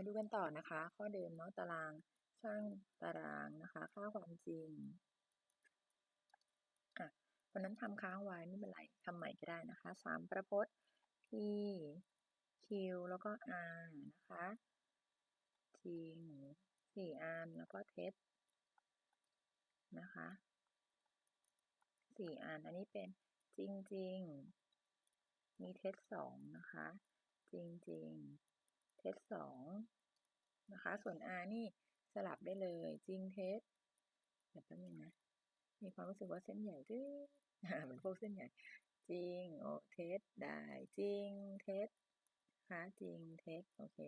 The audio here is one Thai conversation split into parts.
มาดูกันต่อนะคะ ข้อเดิมเนาะตารางช่างตารางนะคะค่าความจริงอะวันนั้นทำค้างไว้ไม่เป็นไรทำใหม่ก็ได้นะคะสามประพจน์ p q แล้วก็ r นะคะ จริงสี่อันแล้วก็เท็จนะคะสี่อันอันนี้เป็นจริงจริงมีเท็จสองนะคะ จริงจริง เท็จสองนะคะ ส่วน r นี่สลับได้เลย จริงเท็จเดี๋ยวแป๊บนึงนะ มีความรู้สึกว่าเส้นใหญ่ด้วยเหมือนพวกเส้นใหญ่ จริง โอเท็จได้ จริงเท็จคะจริงเท็จโอเค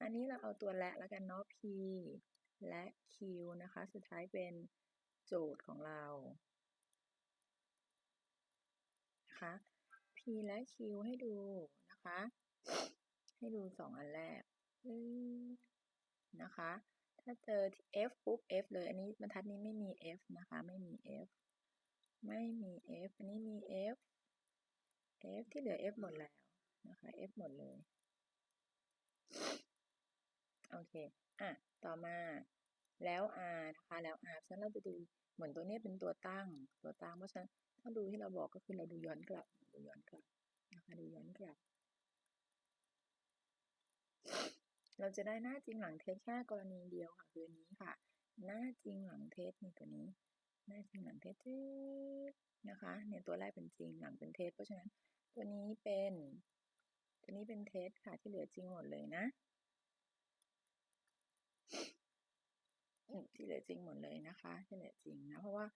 อันนี้เราเอาตัวและแล้วกันเนาะ p และ q นะคะ สุดท้ายเป็นโจทย์ของเรานะคะ p และ q ให้ดูนะคะ ให้ดูสองอันแรกนะคะ ถ้าเจอที่ f ปุ๊บ f เลย อันนี้บรรทัดนี้ไม่มี f นะคะ ไม่มี f ไม่มี f อันนี้มี f f ที่เหลือ f หมดแล้วนะคะ f หมดเลย โอเค อะ ต่อมา แล้ว r นะคะ แล้ว r ฉะนั้นเราจะดูเหมือนตัวนี้เป็นตัวตั้ง ตัวตั้ง เพราะฉะนั้นถ้าดูที่เราบอกก็คือเราดูย้อนกลับ ดูย้อนกลับนะคะ ดูย้อนกลับ เราจะได้หน้าจริงหลังเท็จแค่กรณีเดียวค่ะคือนี้ค่ะ หน้าจริงหลังเท็จนี่ตัวนี้ หน้าจริงหลังเท็จนะคะเนี่ยตัวแรกเป็นจริงหลังเป็นเท็จเพราะฉะนั้นตัวนี้เป็น ตัวนี้เป็นเท็จค่ะที่เหลือจริงหมดเลยนะที่เหลือจริงหมดเลยนะคะที่เหลือจริงนะเพราะว่า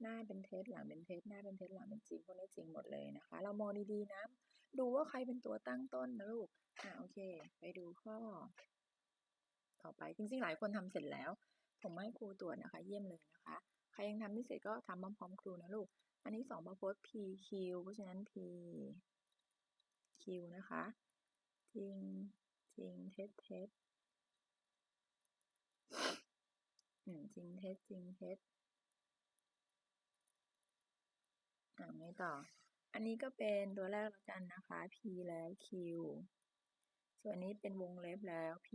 หน้าเป็นเท็จหลังเป็นเท็จหน้าเป็นเท็จหลังเป็นจริงพวกนี้จริงหมดเลยนะคะ เรามองดีๆนะ ดูว่าใครเป็นตัวตั้งต้นนะลูก อ่าโอเค ไปดูข้อ ต่อไปจริงๆ หลายคนทำเสร็จแล้ว ผมให้ครูตรวจนะคะ เยี่ยมเลยนะคะ ใครยังทำไม่เสร็จก็ทำพร้อมๆครูนะลูก อันนี้สองประพจน์ p q เพราะฉะนั้น p q นะคะ จริงจริงเท็จเท็จอืมจริงเท็จจริงเท็จอ่าไงต่อ อันนี้ก็เป็นตัวแรกแล้วกันนะคะ p แล้ว q ส่วนนี้เป็นวงเล็บแล้ว p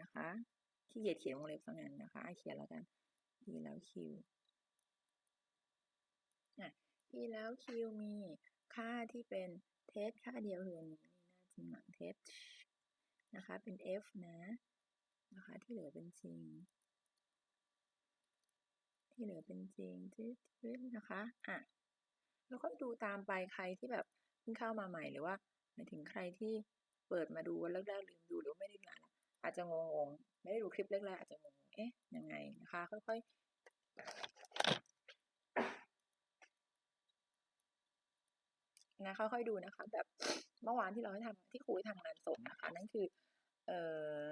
นะคะขี้เกียจเขียนวงเล็บสักงั้นนะคะ เขียนแล้วกัน p แล้ว q อะ p แล้ว q มีค่าที่เป็นเท็จค่าเดียวคืออันนี้หน้าจริงหลังเท็จนะคะ เป็น f นะนะคะ ที่เหลือเป็นจริง ที่เหลือเป็นจริงจืดๆนะคะ อะ แล้วก็ดูตามไปใครที่แบบเพิ่งเข้ามาใหม่หรือว่าหมายถึงใครที่เปิดมาดูวันแรกๆลืมดูหรือไม่ได้ดูนานอาจจะงงๆไม่ได้ดูคลิปแรกๆอาจจะงงเอ๊ะยังไงนะคะ ค่อยๆนะค่อยๆดูนะคะ แบบเมื่อวานที่เราให้ทำที่ครูให้ทำงานส่งนะคะ นั่นคือเอ่อ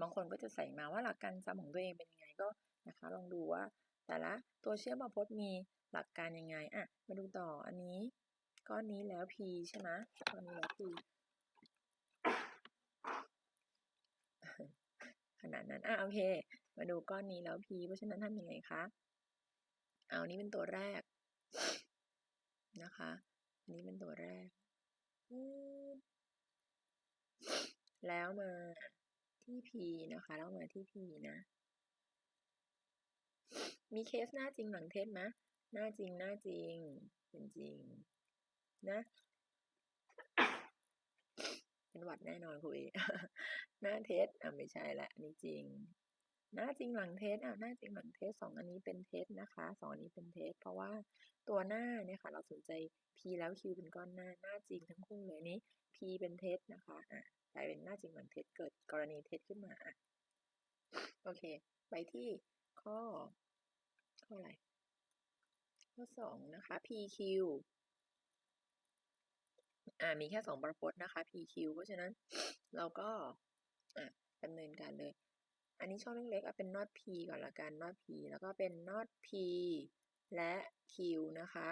บางคนก็จะใส่มาว่าหลักการจำของตัวเองเป็นยังไงก็นะคะ ลองดูว่าแต่ละตัวเชื่อมมาพจน์มี หลักการยังไงอะมาดูต่ออันนี้ก้อนนี้แล้ว p ใช่ไหมก้อนนี้แล้ว p ขนาดนั้นอะโอเค มาดูก้อนนี้แล้ว p เพราะฉะนั้นทำยังไงคะเอานี้เป็นตัวแรกนะคะอันนี้เป็นตัวแรก แล้วมาที่ p นะคะ แล้วมาที่ p นะ มีเคสหน้าจริงหลังเท็จไหม หน้าจริงหน้าจริง เป็นจริง นะเป็นหวัดแน่นอนคุยหน้าเทสอะไม่ใช่ละอันนี้จริง หน้าจริงหลังเทสอะหน้าจริงหลังเทสสองอันนี้เป็นเทสนะคะสองอันนี้เป็นเทสเพราะว่าตัวหน้าเนี่ยค่ะ เราสนใจ p แล้ว q เป็นก้อนหน้าหน้าจริงทั้งคู่เลยนี้ p เป็นเทสนะคะอะกลายเป็นหน้าจริงหลังเทสเกิดกรณีเทสขึ้นมาอะโอเค ไปที่ข้อข้ออะไร ข้อสองนะคะ PQ อ่ามีแค่สองประพจน์นะคะ PQ เพราะฉะนั้นเราก็อะดำเนินการเลย อันนี้ช่องเล็กๆเอาเป็น not P ก่อนละกัน not P แล้วก็เป็น not P และ Q นะคะ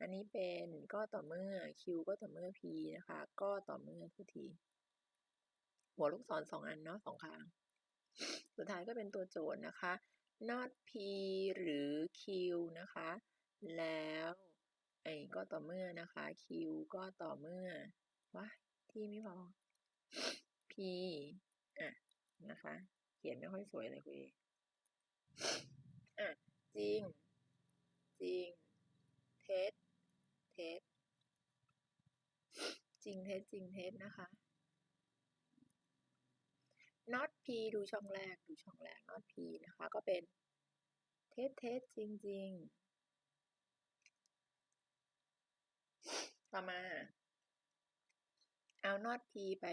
อันนี้เป็นก็ต่อเมื่อ Q ก็ต่อเมื่อ P นะคะ ก็ต่อเมื่อทุกที หัวลูกศรสองอันเนาะสองข้าง สุดท้ายก็เป็นตัวโจทย์นะคะ not p หรือ q นะคะ แล้วไอ้ก็ต่อเมื่อนะคะ q ก็ต่อเมื่อวะที่ไม่พอ p อะนะคะ เขียนไม่ค่อยสวยเลยคุณเออะจริง จริง เท็จเท็จจริงเท็จจริงเท็จนะคะ not p ดูช่องแรกดูช่องแรก not p นะคะ ก็เป็นเท็จเท็จจริงจริงต่อมา เอา not p ไป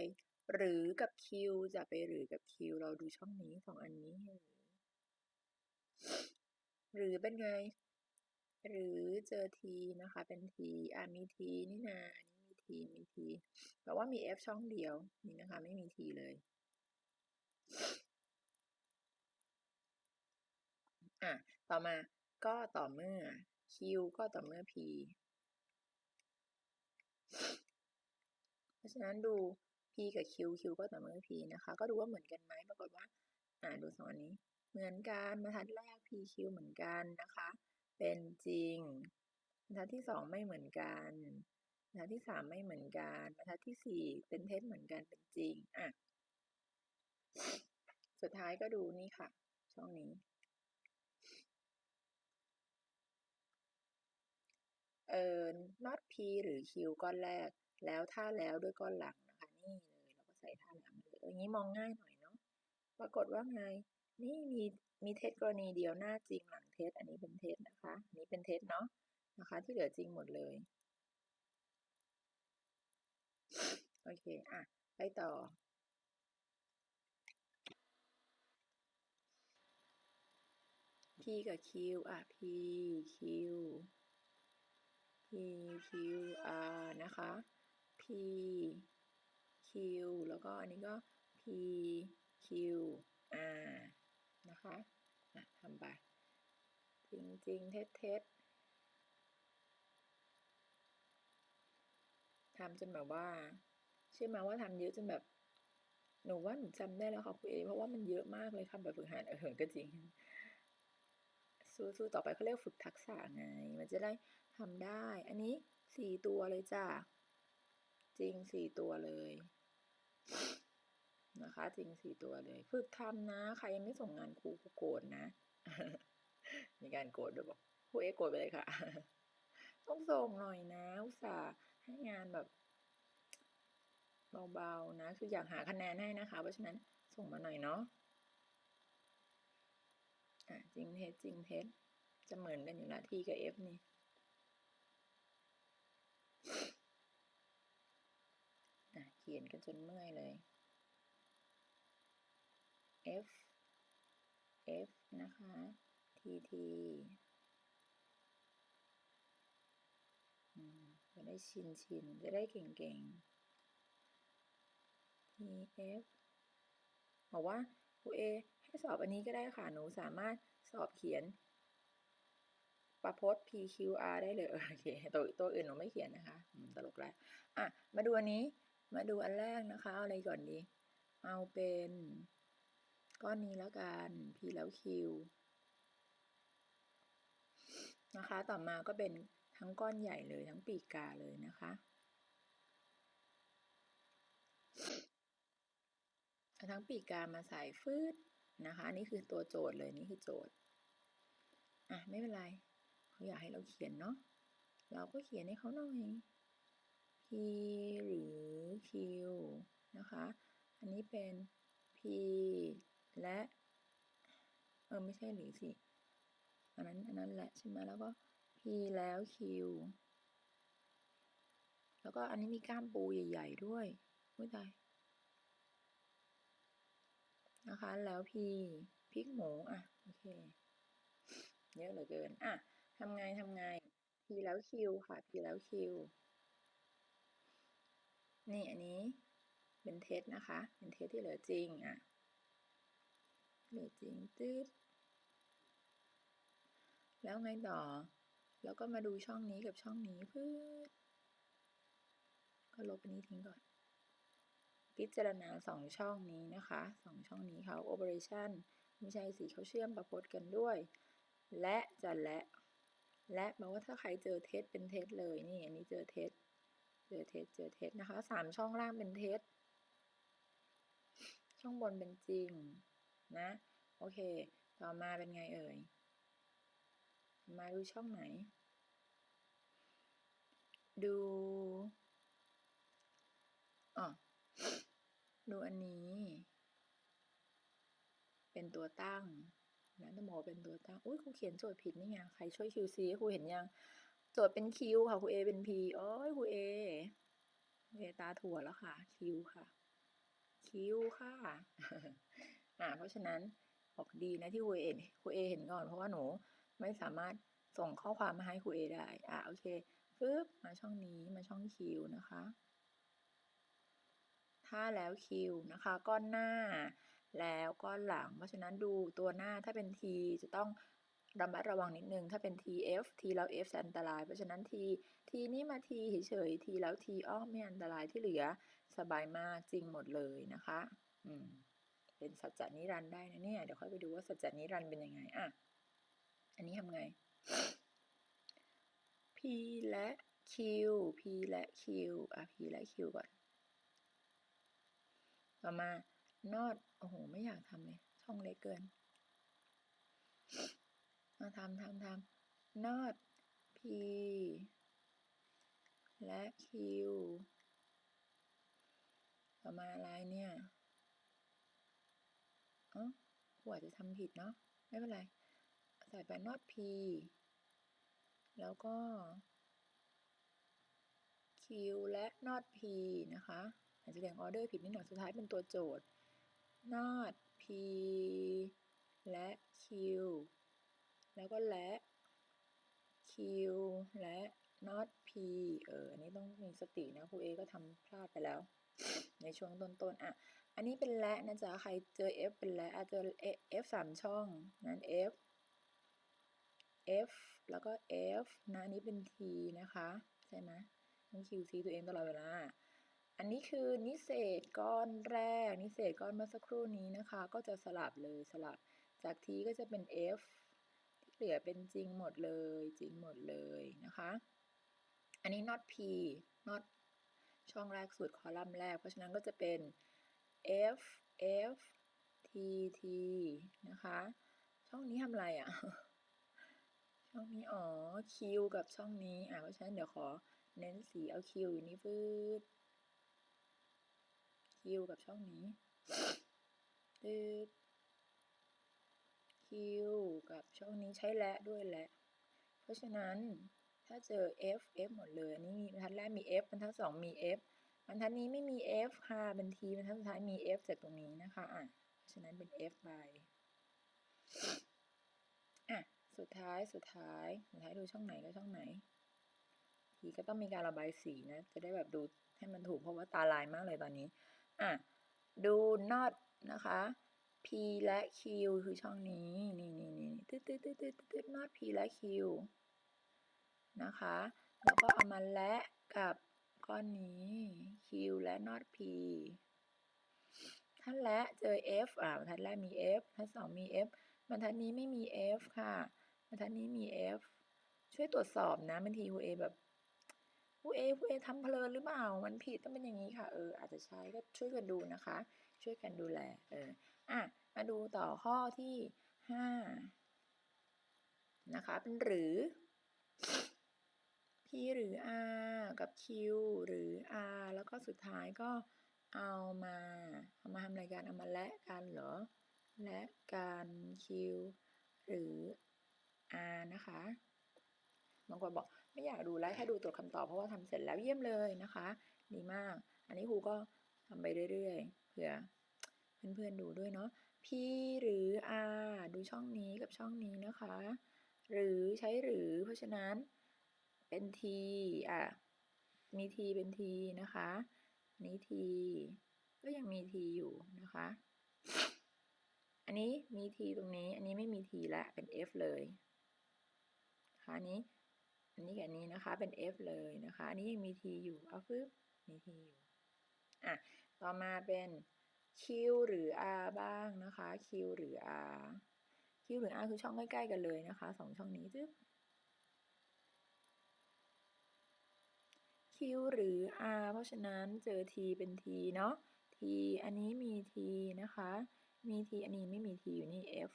หรือกับ q จะไปหรือกับ q เราดูช่องนี้สองอันนี้ หรือเป็นไง หรือเจอ t นะคะ เป็น t อะมี t นี่นานี่มี t มี t แต่ว่ามี f ช่องเดียว นี่นะคะ ไม่มี t เลย อะต่อมาก็ต่อเมื่อ q ก็ต่อเมื่อ p เพราะฉะนั้นดู p กับ q q ก็ต่อเมื่อ p นะคะ ก็ดูว่าเหมือนกันไหมปรากฏว่า อ่าดูสองอันนี้ เหมือนกันบรรทัดแรก p q เหมือนกันนะคะ เป็นจริงบรรทัดที่สองไม่เหมือนกันบรรทัดที่สามไม่เหมือนกันบรรทัดที่สี่เป็นเท็จเหมือนกันเป็นจริงอะ สุดท้ายก็ดูนี่ค่ะ ช่องนี้ เอ่อ not p หรือ q ก้อนแรก แล้วถ้าแล้วด้วยก้อนหลังนะคะ นี่เลยเราก็ใส่ท่าหลังเลยอย่างนี้มองง่ายหน่อยเนาะปรากฏว่าไง นี่มีมีเท็จกรณีเดียวหน้าจริงหลังเท็จอันนี้เป็นเท็จนะคะอันนี้เป็นเท็จเนาะนะคะ ที่เหลือจริงหมดเลย โอเค อะ ไปต่อ p กับ q อะ p q p q r นะคะ p q แล้วก็อันนี้ก็ p q r นะคะอะทำไป จริงจริงเท็จเท็จทำจนแบบว่าเชื่อไหมว่าทำเยอะจนแบบหนูว่าหนูจำได้แล้วค่ะคุณเอเพราะว่ามันเยอะมากเลยคำแบบฝึกหัดเออก็จริง สู้ๆต่อไปเขาเรียกฝึกทักษะไง มันจะได้ทำได้ อันนี้สี่ตัวเลยจ้าจริงสี่ตัวเลยนะคะ จริงสี่ตัวเลย ฝึกทำนะใครยังไม่ส่งงานครูครูโกรธนะ มีการโกรธด้วยบอกครูเอโกรธไปเลยค่ะ ต้องส่งหน่อยนะอุตส่าห์ให้งานแบบเบาๆนะ คืออยากหาคะแนนให้นะคะ เพราะฉะนั้นส่งมาหน่อยเนาะ อะจริงเท็จจริงเท็จจะเหมือนกันอยู่ละ T กับ F นี่อะเขียนกันจนเมื่อยเลย F F นะคะ T T อืมจะได้ชินชินจะได้เก่งๆ T F บอกว่าครูเอ สอบอันนี้ก็ได้ค่ะ หนูสามารถสอบเขียน ประพจน์ PQR ได้เลยโอเคตัวตัวอื่นหนูไม่เขียนนะคะตลกแล้วอะ มาดูอันนี้ มาดูอันแรกนะคะ เอาอะไรก่อนดี เอาเป็น ก้อนนี้แล้วกัน P แล้ว Q นะคะ ต่อมาก็เป็นทั้งก้อนใหญ่เลยทั้งปีกกาเลยนะคะ ทั้งปีกกามาใส่ฟืด นะคะ นี่คือตัวโจทย์เลยนี่คือโจทย์ อะ ไม่เป็นไรเขาอยากให้เราเขียนเนาะเราก็เขียนให้เขาหน่อย p หรือ q นะคะ อันนี้เป็น p และ เออ ไม่ใช่หรือสิ อันนั้น อันนั้นแหละใช่ไหมแล้วก็ p แล้ว q แล้วก็อันนี้มีก้ามปูใหญ่ ๆ ด้วยไม่ตาย นะคะ แล้ว p พริกหมูอะโอเคเยอะเหลือเกินอะทำไงทำไง p แล้ว q ค่ะ p แล้ว q นี่อันนี้เป็นเท็จนะคะ เป็นเท็จที่เหลือจริงอะเหลือจริงตืดแล้วไงต่อ แล้วก็มาดูช่องนี้กับช่องนี้เพื่อก็ลบอันนี้ทิ้งก่อน พิจารณาสองช่องนี้นะคะสองช่องนี้เขา operation ไม่ใช่สีเขาเชื่อมประพจน์กันด้วย และจะและ และแปลว่าถ้าใครเจอเท็จเป็นเท็จเลยนี่อันนี้เจอเท็จเจอเท็จเจอเท็จนะคะสามช่องล่างเป็นเท็จช่องบนเป็นจริงนะโอเค ต่อมาเป็นไงเอ่ย มาดูช่องไหน ดูอ๋อ ดูอันนี้ เป็นตัวตั้งนะต้องบอกว่าเป็นตัวตั้งอุ้ยครูเขียนโจทย์ผิดนี่ไงใครช่วย QC ครูเห็นยังโจทย์เป็น Q ค่ะครู A เป็น P โอ้ยครู A ครู A ตาถั่วแล้วค่ะ Q ค่ะ Q ค่ะอ่าเพราะฉะนั้นบอกดีนะที่ครูเอครูเอเห็นก่อนเพราะว่าหนูไม่สามารถส่งข้อความมาให้ครูเอได้อ่าโอเคปึ๊บมาช่องนี้มาช่อง Q นะคะ ถ้าแล้ว Q นะคะก้อนหน้าแล้วก้อนหลัง เพราะฉะนั้นดูตัวหน้าถ้าเป็น T จะต้องระมัดระวังนิดนึง ถ้าเป็น TF T แล้ว F จะอันตราย เพราะฉะนั้น T T นี่มา T เฉยๆ T แล้ว T อ้อมไม่อันตรายที่เหลือสบายมากจริงหมดเลยนะคะ อืม เป็นสัจจนิรันได้นะเนี่ย เดี๋ยวค่อยไปดูว่าสัจจนิรันดร์เป็นยังไง อะ อันนี้ทำไง P และ Q P และ Q อะ P และ Q ก่อน ต่อมานอดโอ้โห ไม่อยากทำเลย ช่องเล็กเกินมาทำทำทำนอด P และ Q ต่อมาอะไรเนี่ยอ๋อหัวจะทำผิดเนาะ ไม่เป็นไร ใส่ไปนอด P แล้วก็ Q และนอด P นะคะ อาจจะเรียงออเดอร์ผิดนิดหน่อย สุดท้ายเป็นตัวโจทย์นอด P และ Q แล้วก็และ Q และ not P เออ อันนี้ต้องมีสตินะครูเอก็ทำพลาดไปแล้ว ในช่วงต้นๆ อะ อันนี้เป็นและนะจ๊ะ ใครเจอ F เป็นและอาจจะ F สามช่อง นั้น F F แล้วก็ F นะ อันนี้เป็น T นะคะ ใช่ไหมต้อง QC ตัวเองตลอดเวลา อันนี้คือนิเศษก้อนแรก นิเศษก้อนเมื่อสักครู่นี้นะคะ ก็จะสลับเลยสลับ จาก T ก็จะเป็น F ที่เหลือเป็นจริงหมดเลย จริงหมดเลยนะคะ อันนี้ not P not ช่องแรกสุดคอลัมน์แรก เพราะฉะนั้นก็จะเป็น F F T T นะคะ ช่องนี้ทำอะไรอะ่ะ ช่องนี้อ๋อ Q กับช่องนี้อะเพราะฉะนั้นเดี๋ยวขอเน้นสีเอา Q อยู่นี่ฟืด Q กับช่องนี้ตืด Q กับช่องนี้ใช้และด้วยและ เพราะฉะนั้นถ้าเจอ F F หมดเลยอันนี้มีบรรทัดแรกมี F บรรทัดสองมี F บรรทัดนี้ไม่มี F ค่ะบรรทีบรรทัดสุดท้ายมี F จากตรงนี้นะคะอะเพราะฉะนั้นเป็น F by อะสุดท้ายสุดท้ายสุดท้ายดูช่องไหนก็ช่องไหน ทีก็ต้องมีการระบายสีนะ จะได้แบบดูให้มันถูกเพราะว่าตาลายมากเลยตอนนี้ อะดู not นะคะ P และ Q คือช่องนี้ นี่นี่นี่ตึ๊ดตึ๊ดตึ๊ดตึ๊ดตึ๊ด not P และ Q นะคะ แล้วก็เอามาและกับก้อนนี้ Q และ not P ถ้านและเจอ F อ่าบรรทัดแรกมี F บรรทัดสองมี F บรรทัดนี้ไม่มี F ค่ะ บรรทัดนี้มี F ช่วยตรวจสอบนะบางทีครูเอแบบ ครูเอครูเอทำเพลินหรือเปล่ามันผิดต้องเป็นอย่างนี้ค่ะเอออาจจะใช้ก็ช่วยกันดูนะคะ ช่วยกันดูแลเอออะมาดูต่อข้อที่ห้านะคะเป็นหรือ P หรือ R กับ Q หรือ R แล้วก็สุดท้ายก็เอามาเอามาทำอะไรกันเอามาและกันเหรอ และกัน Q หรือ R นะคะบางคนบอก ไม่อยากดูแล้วแค่ดูตัวคำตอบเพราะว่าทำเสร็จแล้วเยี่ยมเลยนะคะดีมาก อันนี้ครูก็ทำไปเรื่อยๆเผื่อเพื่อนๆดูด้วยเนาะ P หรือ R ดูช่องนี้กับช่องนี้นะคะ หรือใช้หรือเพราะฉะนั้นเป็น T อะ มี T เป็น T นะคะ นี้ T ก็ยังมี T อยู่นะคะ อันนี้มี T ตรงนี้ อันนี้ไม่มี T ละเป็น F เลยนะคะอันนี้ อันนี้กับนนี้นะคะเป็น F เลยนะคะ อันนี้ยังมี T อยู่ เอาฟึบมี T อยู่ อะ ต่อมาเป็น Q หรือ R บ้างนะคะ Q หรือ R Q หรือ R คือช่องใกล้ๆกันเลยนะคะสองช่องนี้จึ๊บ Q หรือ R เพราะฉะนั้นเจอ T เป็น T เนาะ T อันนี้มี T นะคะ มี t อันนี้ไม่มี t อยู่นี่ f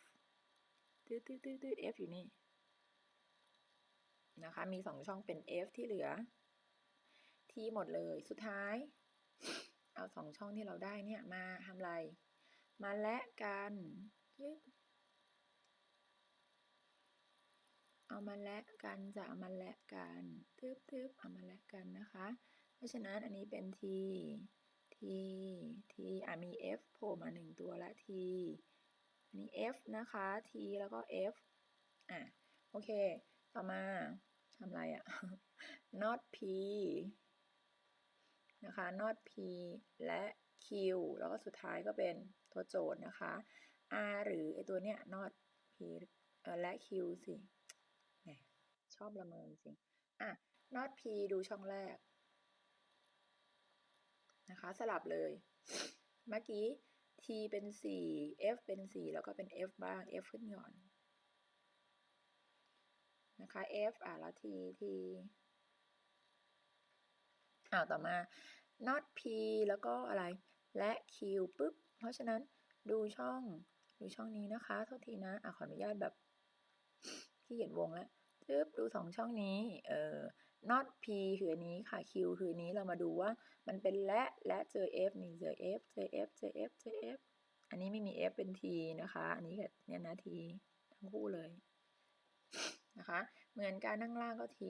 ตืดตืดตืดตืด f อยู่นี่ นะคะ มีสองช่องเป็น f ที่เหลือ t หมดเลย สุดท้าย เอาสองช่องที่เราได้เนี่ยมาทำอะไร มาและกันยึดเอามาและกันจะเอามาและกันทึบทึบเอามาและกันนะคะ เพราะฉะนั้นอันนี้เป็น t t t อะมี f โผล่มาหนึ่งตัวและ t อันนี้ f นะคะ t แล้วก็ f อะ โอเค ต่อมา ทำไรอะ not p นะคะ not p และ q แล้วก็สุดท้ายก็เป็นตัวโจทย์นะคะ r หรือไอตัวเนี้ย not p และ q สิแหมชอบละเมินสิอะ not p ดูช่องแรก นะคะ สลับเลย เมื่อกี้ t เป็น 4 f เป็น 4 แล้วก็เป็น f บ้าง f ขึ้นก่อน นะคะ f อะแล้ว t t อ่าต่อมา not p แล้วก็อะไร และ q ปุ๊บ เพราะฉะนั้นดูช่องดูช่องนี้นะคะโทษทีนะอะขออนุญาตแบบที่เห็นวงแล้วปึ๊บดูสองช่องนี้ เออ not p คือนี้ค่ะ q คือนนี้เรามาดูว่ามันเป็นและและเจอ f นี่เจอ f เจอ f เจอ f เจอ f อันนี้ไม่มี f เป็น t นะคะ อันนี้กับเนี่ยนะ t ทั้งคู่เลย นะคะ เหมือนการนั่งล่างก็ t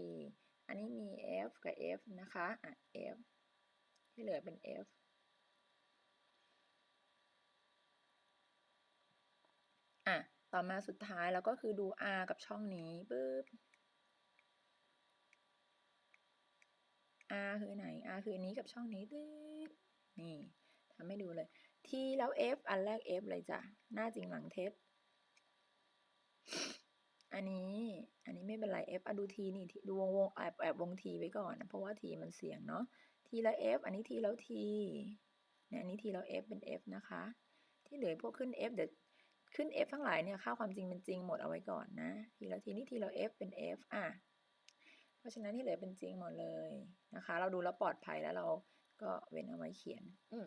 อันนี้มี f กับ f นะคะอะ f ที่เหลือเป็น f อะ ต่อมาสุดท้ายแล้วก็คือดู r กับช่องนี้ปึ๊บ r คือไหน r คือนนี้กับช่องนี้ตึ๊ดนี่ทำให้ดูเลย t แล้ว f อันแรก f เลยจ้ะ หน้าจริงหลังเท็จ อันนี้ อันนี้ไม่เป็นไร f อะดู t นี่ดูวงวงแอบแอบวง t ไว้ก่อนนะเพราะว่า t มันเสียงเนาะ t แล้ว f อันนี้ t แล้ว t เนี่ยอันนี้ t แล้ว f เป็น f นะคะ ที่เหลือพวกขึ้น f เดี๋ยวขึ้น f ทั้งหลายเนี่ยค่าความจริงเป็นจริงหมดเอาไว้ก่อนนะ t แล้ว t นี่ t แล้ว f เป็น f อะเพราะฉะนั้นที่เหลือเป็นจริงหมดเลยนะคะ เราดูแล้วปลอดภัยแล้วเราก็เว้นเอาไว้เขียน อืม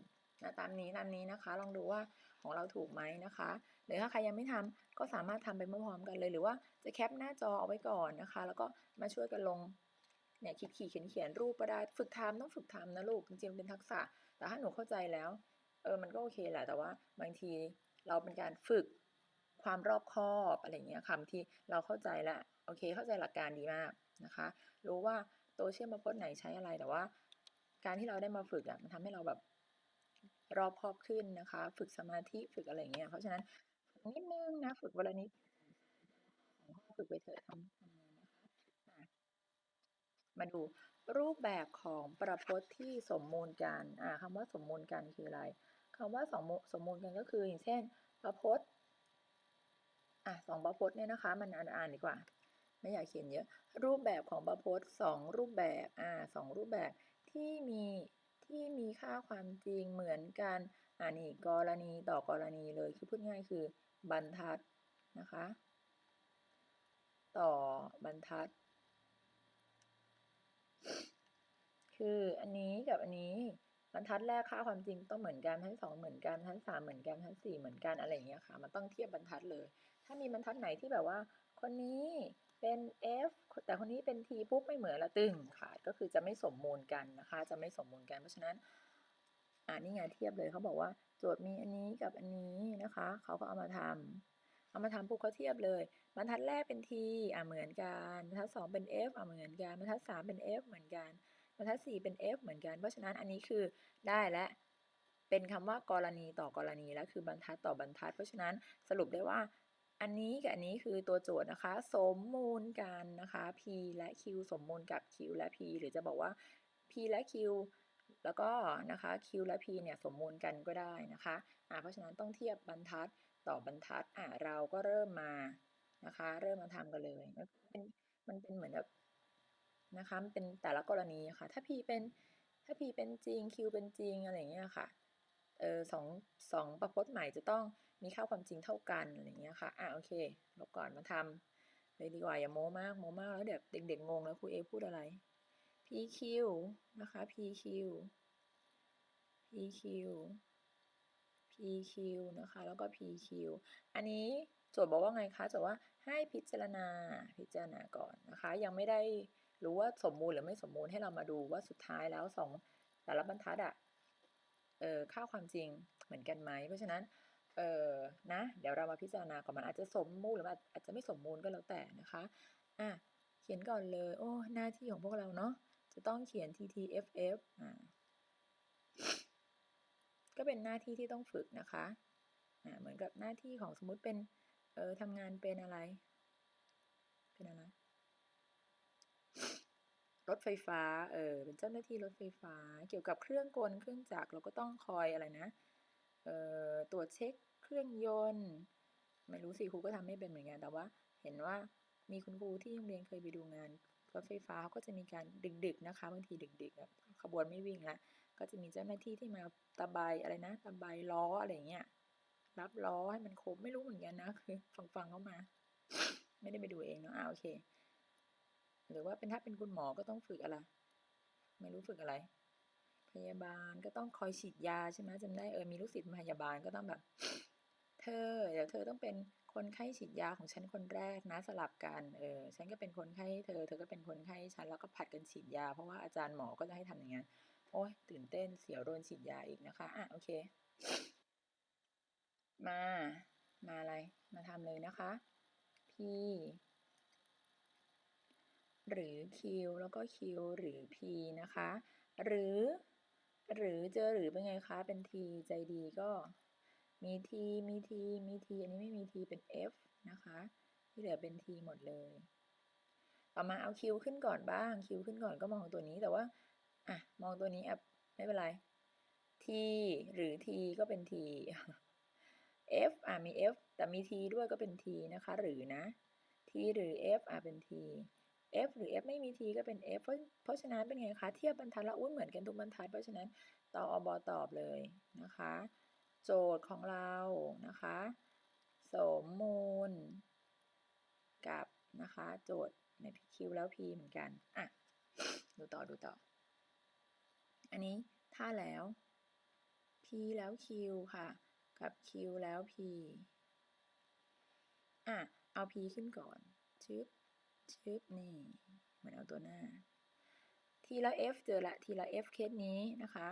ตามนี้ตามนี้นะคะ ลองดูว่าของเราถูกไหมนะคะ หรือถ้าใครยังไม่ทำก็สามารถทำไปพร้อมๆกันเลย หรือว่าจะแคปหน้าจอเอาไว้ก่อนนะคะ แล้วก็มาช่วยกันลงเนี่ยขีดขีดเขียนเขียนรูปก็ได้ฝึกทำต้องฝึกทำนะลูกจริงๆเป็นทักษะ แต่ถ้าหนูเข้าใจแล้วเออมันก็โอเคแหละแต่ว่าบางทีเราเป็นการฝึกความรอบคอบอะไรเงี้ยคำที่เราเข้าใจแล้วโอเค เข้าใจหลักการดีมากนะคะ รู้ว่าตัวเชื่อมมาพจน์ไหนใช้อะไรแต่ว่า การที่เราได้มาฝึกอะมันทำให้เราแบบรอบคอบขึ้นนะคะ ฝึกสมาธิฝึกอะไรเงี้ยเพราะฉะนั้น นิดนึงนะ ฝึกวันละนิดฝึกไปเถอะทำทำงานนะคะมาดูรูปแบบของประพจน์ที่สมมูลกันอ่าคำว่าสมมูลกันคืออะไรคำว่าสมมูสมมูลกันก็คืออย่างเช่น ประพจน์อะสองประพจน์เนี่ยนะคะ มันอ่านอ่านดีกว่า ไม่อยากเขียนเยอะ รูปแบบของประพจน์สองรูปแบบอ่าสองรูปแบบที่มีที่มีค่าความจริงเหมือนกันอ่านี่กรณีต่อกรณีเลยคือพูดง่ายคือ บรรทัดนะคะ ต่อบรรทัด คืออันนี้กับอันนี้บรรทัดแรกค่าความจริงต้องเหมือนกันทั้งสองเหมือนกันทั้งสามเหมือนกันทั้งสี่เหมือนกันอะไรอย่างเงี้ยค่ะ มันต้องเทียบบรรทัดเลย ถ้ามีบรรทัดไหนที่แบบว่า คนนี้เป็น f แต่คนนี้เป็น t ปุ๊บไม่เหมือนละตึงขาดก็คือจะไม่สมมูลกันนะคะ จะไม่สมมูลกันเพราะฉะนั้นอ่านี่ไงเทียบเลยเขาบอกว่า จทย์มีอันนี้กับอันนี้นะคะ เขาก็เอามาทำเอามาทำปุ๊บเขาเทียบเลย บรรทัดแรกเป็น t อ่าเหมือนกัน บรรทัดสองเป็น f อ่าเหมือนกัน บรรทัดสามเป็น f เหมือนกัน บรรทัดสี่เป็น f เหมือนกัน เพราะฉะนั้นอันนี้คือได้และเป็นคำว่ากรณีต่อกรณีแล้วคือบรรทัดต่อบรรทัด เพราะฉะนั้นสรุปได้ว่าอันนี้กับอันนี้คือตัวโจทย์นะคะ สมมูลกันนะคะ p และ q สมมูลกับ q และ p หรือจะบอกว่า p และ q แล้วก็นะคะ q และ p เนี่ยสมมูลกันก็ได้นะคะอ่าเพราะฉะนั้นต้องเทียบบรรทัดต่อบรรทัดอ่าเราก็เริ่มมานะคะ เริ่มมาทำกันเลยมันเป็นมันเป็นเหมือนแบบนะคะมันเป็นแต่ละกรณีค่ะ ถ้า p เป็นถ้า p เป็นจริง q เป็นจริงอะไรเงี้ยค่ะเออสองสองประพจน์ใหม่จะต้องมีค่าความจริงเท่ากันอะไรเงี้ยค่ะอะโอเคลบก่อนมาทำเลยดีกว่าอย่าโม้มากโม้มากแล้วเดี๋ยวเด็กๆงงแล้วครูเอพูดอะไร PQ นะคะ PQ PQ PQ นะคะ แล้วก็ PQ อันนี้โจทย์บอกว่าไงคะโจทย์ว่าให้พิจารณาพิจารณาก่อนนะคะ ยังไม่ได้รู้ว่าสมมูลหรือไม่สมมูลให้เรามาดูว่าสุดท้ายแล้วสองแต่ละบรรทัดอะเออค่าความจริงเหมือนกันไหมเพราะฉะนั้นเออนะ เดี๋ยวเรามาพิจารณาก่อนมันอาจจะสมมูลหรืออาจจะไม่สมมูลก็แล้วแต่นะคะอะเขียนก่อนเลย โอ้หน้าที่ของพวกเราเนาะ จะต้องเขียน TTFF อ่าก็เป็นหน้าที่ที่ต้องฝึกนะคะอ่าเหมือนกับหน้าที่ของสมมุติเป็นเออทำงานเป็นอะไร เป็นอะไร รถไฟฟ้า เออ เป็นเจ้าหน้าที่รถไฟฟ้า เกี่ยวกับเครื่องกล เครื่องจักร เราก็ต้องคอยอะไรนะ เอ่อ ตรวจเช็คเครื่องยนต์ ไม่รู้สิครูก็ทำไม่เป็นเหมือนกัน แต่ว่า เห็นว่ามีคุณครูที่โรงเรียนเคยไปดูงาน รถไฟฟ้าเขาก็จะมีการดึกๆนะคะบางทีดึกๆขบวนไม่วิ่งละก็จะมีเจ้าหน้าที่ที่มาตะไบอะไรนะตะไบล้ออะไรเงี้ยรับล้อให้มันครบไม่รู้เหมือนกันนะคือฟังๆเข้ามา ไม่ได้ไปดูเองเนาะอ่าโอเค หรือว่าเป็นถ้าเป็นคุณหมอก็ต้องฝึกอะไร ไม่รู้ฝึกอะไร พยาบาลก็ต้องคอยฉีดยาใช่ไหมจำได้เออมีลูกศิษย์พยาบาลก็ต้องแบบ เธอเดี๋ยวเธอต้องเป็น คนไข้ฉีดยาของฉันคนแรกนะสลับกันเออฉันก็เป็นคนไข้เธอ เธอก็เป็นคนไข้ฉันแล้วก็ผัดกันฉีดยา เพราะว่าอาจารย์หมอก็จะให้ทำอย่างนั้นโอ้ยตื่นเต้นเสียวโดนฉีดยาอีกนะคะอะโอเค มา มาอะไรมาทำเลยนะคะ P หรือ Q แล้วก็ Q หรือ P นะคะ หรือ หรือเจอหรือเป็นไงคะ เป็น T ใจดีก็ มี T มี T มี T อันนี้ไม่มี T เป็น F นะคะ ที่เหลือเป็น T หมดเลย ต่อมาเอา Q ขึ้นก่อนบ้าง Q ขึ้นก่อนก็มองตัวนี้แต่ว่าอะมองตัวนี้อะไม่เป็นไร T หรือ T ก็เป็น T F อะมี F แต่มี T ด้วยก็เป็น T นะคะ หรือนะ T หรือ F อะเป็น T F หรือ F ไม่มี T ก็เป็น F เพราะเพราะฉะนั้นเป็นไงคะ เทียบบรรทัดล้วอุ้ยเหมือนกันทุกบรรทัด เพราะฉะนั้นตออบตอบเลยนะคะ โจทย์ของเรานะคะ สมมูล กับนะคะโจทย์ใน Q แล้ว P เหมือนกัน อะ ดูต่อดูต่อ อันนี้ถ้าแล้ว P แล้ว Q ค่ะ กับ Q แล้ว P อะ เอา P ขึ้นก่อนชึบชึบนี่เหมือนเอาตัวหน้าทีละ F เจอละทีละ F เคสนี้นะคะ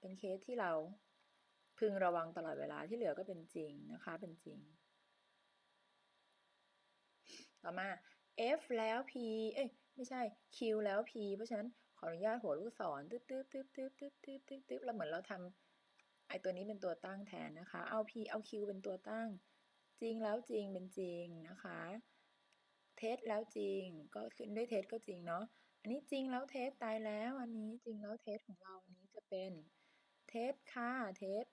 เป็นเคสที่เรา พึงระวังตลอดเวลาที่เหลือก็เป็นจริงนะคะ เป็นจริง ต่อมา F แล้ว P เอ้ยไม่ใช่ Q แล้ว P เพราะฉะนั้นขออนุญาตหัวลูกศรตึ๊บตึ๊บตึ๊บตึ๊บตึ๊บตึ๊บตึ๊บตึ๊บแล้วเหมือนเราทำไอตัวนี้เป็นตัวตั้งแทนนะคะ เอา P เอา Q เป็นตัวตั้ง จริงแล้วจริงเป็นจริงนะคะ เทสแล้วจริงก็ขึ้นด้วยเทสก็จริงเนาะอันนี้จริงแล้วเทสตายแล้ว อันนี้จริงแล้วเทสของเราอันนี้จะเป็นเทสค่ะเทส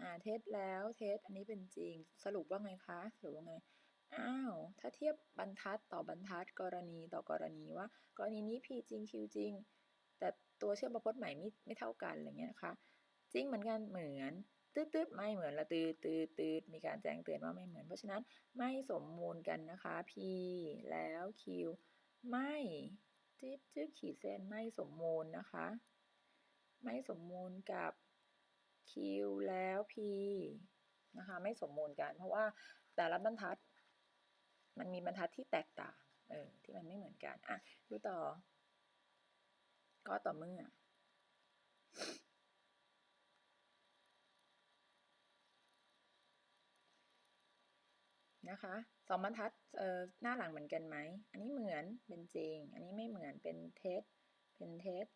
อ่าเทสแล้วเทสอันนี้เป็นจริงสรุปว่าไงคะสรุปว่าไงอ้าวถ้าเทียบบรรทัดต่อบรรทัดกรณีต่อกรณีว่า กรณีนี้ P จริง Q จริง แต่ตัวเชื่อมประพจน์ใหม่ไม่ไม่เท่ากันอะไรเงี้ยนะคะ จริงเหมือนกันเหมือนตืดตืดไม่เหมือนละตืดตืดตืดมีการแจ้งเตือนว่าไม่เหมือน เพราะฉะนั้นไม่สมมูลกันนะคะ P แล้ว Q ไม่จิ๊บจิ๊บขีดเส้นไม่สมมูลนะคะ ไม่สมมูลกับ Q แล้ว P นะคะไม่สมมูลกัน เพราะว่าแต่ละบรรทัด มันมีบรรทัดที่แตกต่างเออที่มันไม่เหมือนกันอะดูต่อ ก็ต่อเมื่อนะคะสองบรรทัดเอ่อหน้าหลังเหมือนกันไหม อันนี้เหมือนเป็นจริง อันนี้ไม่เหมือนเป็นเท็จเป็นเท็จ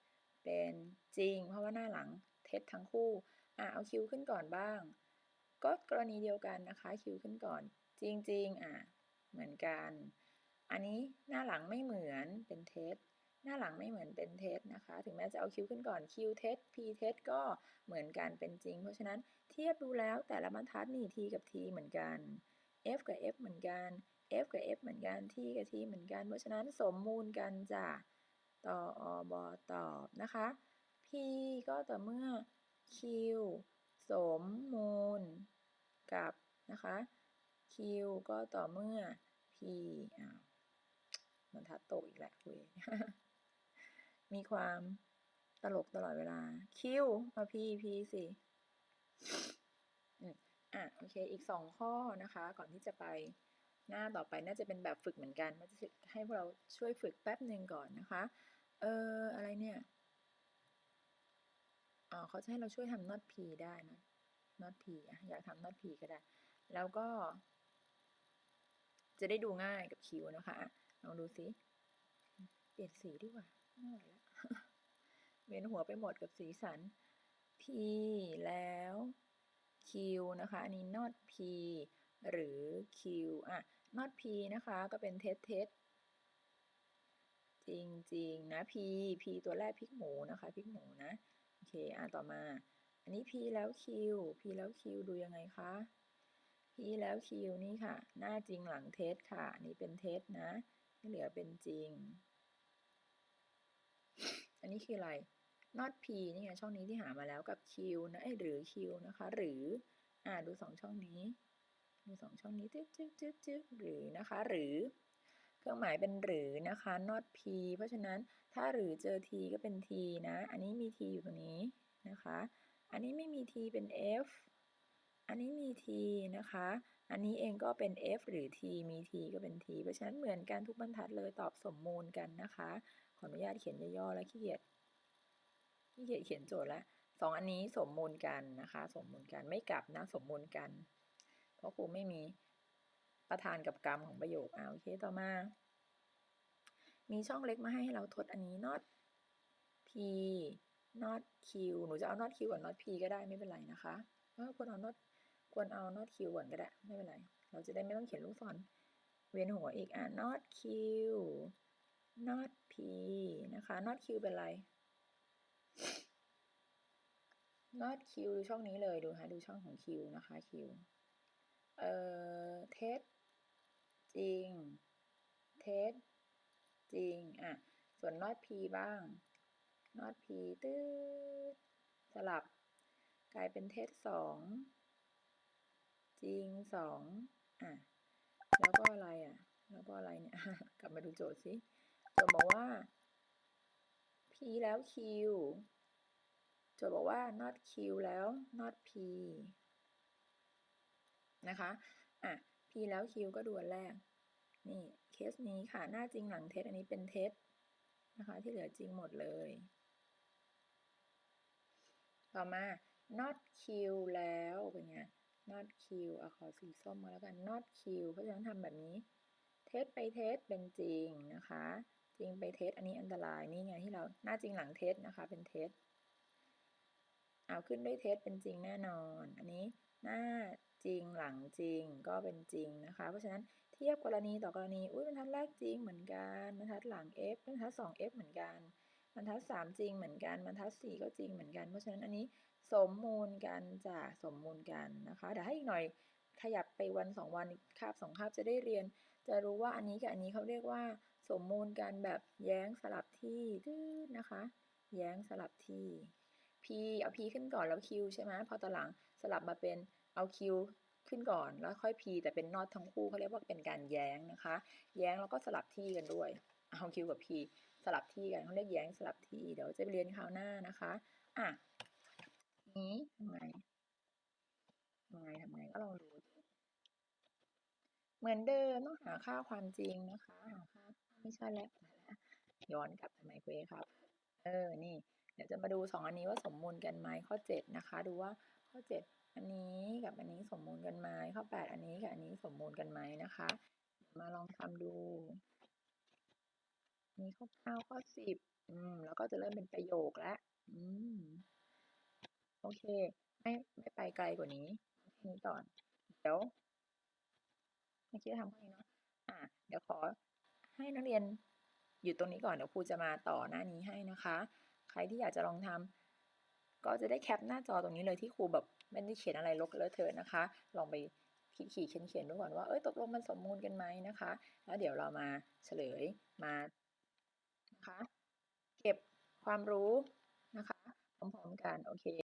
เป็นจริง เพราะว่าหน้าหลังเท็จทั้งคู่ อะเอาคิวขึ้นก่อนบ้าง ก็กรณีเดียวกันนะคะคิวขึ้นก่อน จริงๆอะเหมือนกัน อันนี้หน้าหลังไม่เหมือนเป็นเท็จหน้าหลังไม่เหมือนเป็นเท็จนะคะ ถึงแม้จะเอาคิวขึ้นก่อนคิวเท็จ p เท็จก็เหมือนกันเป็นจริง เพราะฉะนั้นเทียบดูแล้วแต่ละบรรทัดนี่ t กับ t เหมือนกัน f กับ f เหมือนกัน f กับ f เหมือนกัน t กับ t เหมือนกัน เพราะฉะนั้นสมมูลกันจ้ะต่ออบตอบนะคะ p ก็ต่อเมื่อ q สมมูล กับนะคะ q ก็ต่อเมื่อ p อ้าวมันทัดโตอีกแหละคุย มีความตลกตลอดเวลา q มา p p สิอะโอเค อีกสองข้อนะคะ ก่อนที่จะไปหน้าต่อไปน่าจะเป็นแบบฝึกเหมือนกัน มันจะให้พวกเราช่วยฝึกแป๊บหนึ่งก่อนนะคะ เอออะไรเนี่ย เขาจะให้เราช่วยทำ not p ได้นะ not p อะอยากทำ not p ก็ได้ แล้วก็ จะได้ดูง่ายกับคิวนะคะ ลองดูสิ เปลี่ยนสีดีกว่าไม่ไหวแล้วเวียนหัวไปหมดกับสีสัน p แล้ว q นะคะ อันนี้ not p หรือ q อะ not p นะคะ ก็เป็นเทสเทสจริงๆนะ p p ตัวแรกพริกหมูนะคะพริกหมูนะ เคอะต่อมา อันนี้ p แล้ว q p แล้ว q ดูยังไงคะ p แล้ว q นี่ค่ะ หน้าจริงหลังเทสค่ะ อันนี้เป็นเทสนะที่เหลือเป็นจริง อันนี้คืออะไร not p นี่ไงช่องนี้ที่หามาแล้วกับ q นะหรือ q นะคะ หรือ อ่าดูสองช่องนี้ ดูสองช่องนี้จึ๊บจึ๊บจึ๊บจึ๊บหรือนะคะ หรือ เครื่องหมายเป็นหรือนะคะ not p เพราะฉะนั้นถ้าหรือเจอ t ก็เป็น t นะ อันนี้มี t อยู่ตรงนี้นะคะ อันนี้ไม่มี t เป็น f อันนี้มี t นะคะ อันนี้เองก็เป็น f หรือ t มี t ก็เป็น t เพราะฉะนั้นเหมือนกันทุกบรรทัดเลยตอบสมมูลกันนะคะ ขออนุญาตเขียนย่อๆแล้วขี้เกียจขี้เกียจเขียนโจทย์ล้วสองอันนี้สมมูลกันนะคะ สมมูลกันไม่กลับนะสมมูลกัน เพราะครูไม่มี ประธานกับกรรมของประโยคอ่าโอเคต่อมา มีช่องเล็กมาให้เราทดอันนี้ not p not q หนูจะเอา not q กับ not p ก็ได้ไม่เป็นไรนะคะควรเอา not ควรเอา not q ก่อนก็ได้ไม่เป็นไร เราจะได้ไม่ต้องเขียนลูกศรเวียนหัวอีกอะ not q not p นะคะ not q เป็นไร not q ดูช่องนี้เลยดูค่ะดูช่องของ q นะคะ q เอ่อเทส จริง เทสจริง อะ ส่วน not p บ้าง not p ตื้อสลับ กลายเป็นเทสสอง จริงสอง อะ แล้วก็อะไรอะ แล้วก็อะไรเนี่ย กลับมาดูโจทย์สิโจทย์บอกว่า p แล้ว q โจทย์บอกว่า not q แล้ว not p นะคะ อะ p แล้ว q ก็ดูอันแรก นี่เคสนี้ค่ะ หน้าจริงหลังเทสอันนี้เป็นเทสนะคะ ที่เหลือจริงหมดเลย ต่อมา not q แล้วเป็นไง not Q เอะขอสีส้มมาแล้วกัน not q เพราะฉะนั้นทำแบบนี้ เทสไปเทสเป็นจริงนะคะ จริงไปเทสอันนี้อันตรายนี่ไงที่เราหน้าจริงหลังเทสนะคะ เป็นเทสเอาขึ้นด้วยเทสเป็นจริงแน่นอน อันนี้หน้า จริงหลังจริงก็เป็นจริงนะคะ เพราะฉะนั้นเทียบกรณีต่อกรณีอุ้ยบรรทัดแรกจริงเหมือนกันบรรทัดหลัง f บรรทัด 2f เหมือนกันบรรทัด3จริงเหมือนกันบรรทัด4ก็จริงเหมือนกัน เพราะฉะนั้นอันนี้สมมูลกันจะสมมูลกันนะคะเดี๋ยวให้อีกหน่อยขยับไปวัน 2 วันคาบ2คาบจะได้เรียน จะรู้ว่าอันนี้กับอันนี้เขาเรียกว่า สมมูลกันแบบแย้งสลับที่ดื้อนะคะ แย้งสลับที่ p เอา p ขึ้นก่อนแล้ว q ใช่ไหมพอตอนหลังสลับมาเป็น เอา q ขึ้นก่อนแล้วค่อย p แต่เป็นนอตทั้งคู่เขาเรียกว่าเป็นการแย้งนะคะ แย้งแล้วก็สลับที่กันด้วย เอา q กับ p สลับที่กันเขาเรียกแย้งสลับที่ เดี๋ยวจะไปเรียนคราวหน้านะคะ อะนี้ทำไงทำไงทำไงก็ลองดู เหมือนเดิมต้องหาค่าความจริงนะคะหาค่าไม่ใช่แล้วย้อนกลับทำไมคุยครับ เออ นี่ เดี๋ยวจะมาดูสองอันนี้ว่าสมมูลกันไหมข้อเจ็ดนะคะ ดูว่าข้อเจ็ด อันนี้กับอันนี้สมมูลกันไหมข้อแปดอันนี้กับอันนี้สมมูลกันไหมนะคะ มาลองทำดูนี่ข้อเก้าข้อสิบอืม แล้วก็จะเริ่มเป็นประโยคแล้วอืม โอเค ไม่ไม่ไปไกลกว่านี้นี้ก่อน เดี๋ยวไม่คิดจะทำแค่นี้เนาะอะเดี๋ยวขอให้นักเรียนอยู่ตรงนี้ก่อนเดี๋ยวครูจะมาต่อหน้านี้ให้นะคะ ใครที่อยากจะลองทำ ก็จะได้แคปหน้าจอตรงนี้เลยที่ครูแบบไม่ได้เขียนอะไรลกเลอะเทอะนะคะ ลองไปขีดขีดเขียนเขียนดูก่อนว่าเอ้ยตกลงมันสมมูลกันไหมนะคะ แล้วเดี๋ยวเรามาเฉลยมานะคะ เก็บความรู้นะคะพร้อมๆกันโอเค